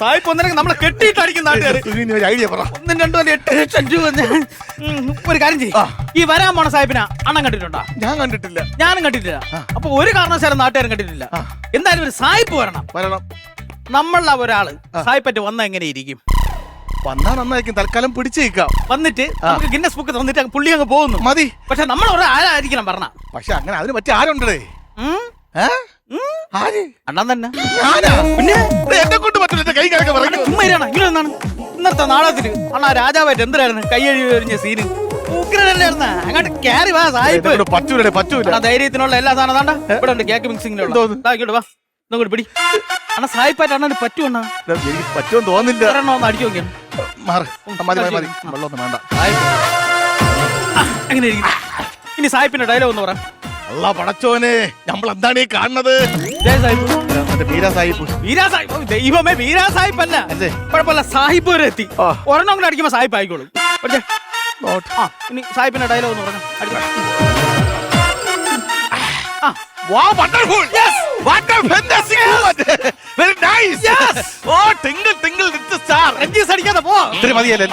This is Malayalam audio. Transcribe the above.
സായിപ്പ് ഒന്നിനെങ്കിൽ നമ്മളെ കെട്ടിയിട്ട് അടിക്കുന്ന നാട്ടുകാർ ഒരു ഐഡിയ പറ. ഒന്നും രണ്ടും അല്ല എട്ട് ലക്ഷം രൂപ ഞാൻ ഉം, ഒരു കാര്യം ചെയ്യും. ഈ വരാൻ പോണ സാഹിബിനെ അണ്ണം കണ്ടിട്ടുണ്ടോ? ഞാൻ കണ്ടിട്ടില്ല. ഞാനും കണ്ടിട്ടില്ല. അപ്പൊ ഒരു കാരണവശാലും നാട്ടുകാരും കണ്ടിട്ടില്ല. എന്തായാലും ഒരു സായിപ്പ് വരണം. വരണം. നമ്മളുടെ ഒരാൾ സായിപ്പറ്റ് വന്ന എങ്ങനെ ഇരിക്കും? വന്നാ നന്നായിരിക്കും. തൽക്കാലം പിടിച്ചേക്കാം. വന്നിട്ട് നമുക്ക് ഗിന്നസ് ബുക്ക് തന്നിട്ട് അങ്ങ് പുള്ളി അങ്ങ് പോകുന്നു. മതി. പക്ഷെ നമ്മൾ ഒരാളായിരിക്കണം പറഞ്ഞ? പക്ഷെ അങ്ങനെ അതിന് പറ്റിയ ആരുണ്ടേ ഏ? ആര്? അണ്ണൻ തന്നെ. ഞാനാ? പിന്നെ? എന്റെ ഉമ്മയിലാണ് ഇങ്ങനെ ഒന്നാണ് ഇന്നത്തെ നാടകത്തിൽ. അണ്ണാ രാജാവായിട്ട് എന്തിനായിരുന്നു കൈ എഴുതി സീന് അങ്ങോട്ട് വാ സായിപ്പ്. പറ്റൂലേ പറ്റൂല. അണ്ണാ ധൈര്യത്തിനുള്ള എല്ലാ സാധനം താണ്ട ഇവിടെ ഉണ്ട് കേക്ക് എന്തോന്ന്? ഇങ്ങോട്ട് വാ. ഇങ്ങോട്ട് പിടി. അണ്ണാ സായിപ്പായിട്ട് എടാ, എനിക്ക് പറ്റുമെന്ന് തോന്നില്ല ഒരെണ്ണം ഒന്ന് അടിച്ചു നോക്കിയാണ് മാറ്. മതി മതി മതി. വെള്ളമൊന്നും വേണ്ട. എങ്ങനെ ഇരിക്കുന്നു? ഇനി സായിപ്പിന്റെ ഡയലോഗ് ഒന്ന് പറ. അല്ല പടച്ചോനെ. നമ്മൾ എന്താണ് ഈ കാണുന്നത്? ജയ വീരാ സാഹിബ് ദൈവമേ വീരാ സാഹിബ് അല്ല? കുഴപ്പമില്ല സാഹിബ് വരെ എത്തി. ഒരെണ്ണം കൂടെ അടിക്കുമ്പോ സാഹിബ് ആയിക്കോളും. ഇനി സാഹിബിന്റെ ഡയലോഗ് ഒന്ന് പറഞ്ഞു ഇത്തിരി മതിയല്ലേ?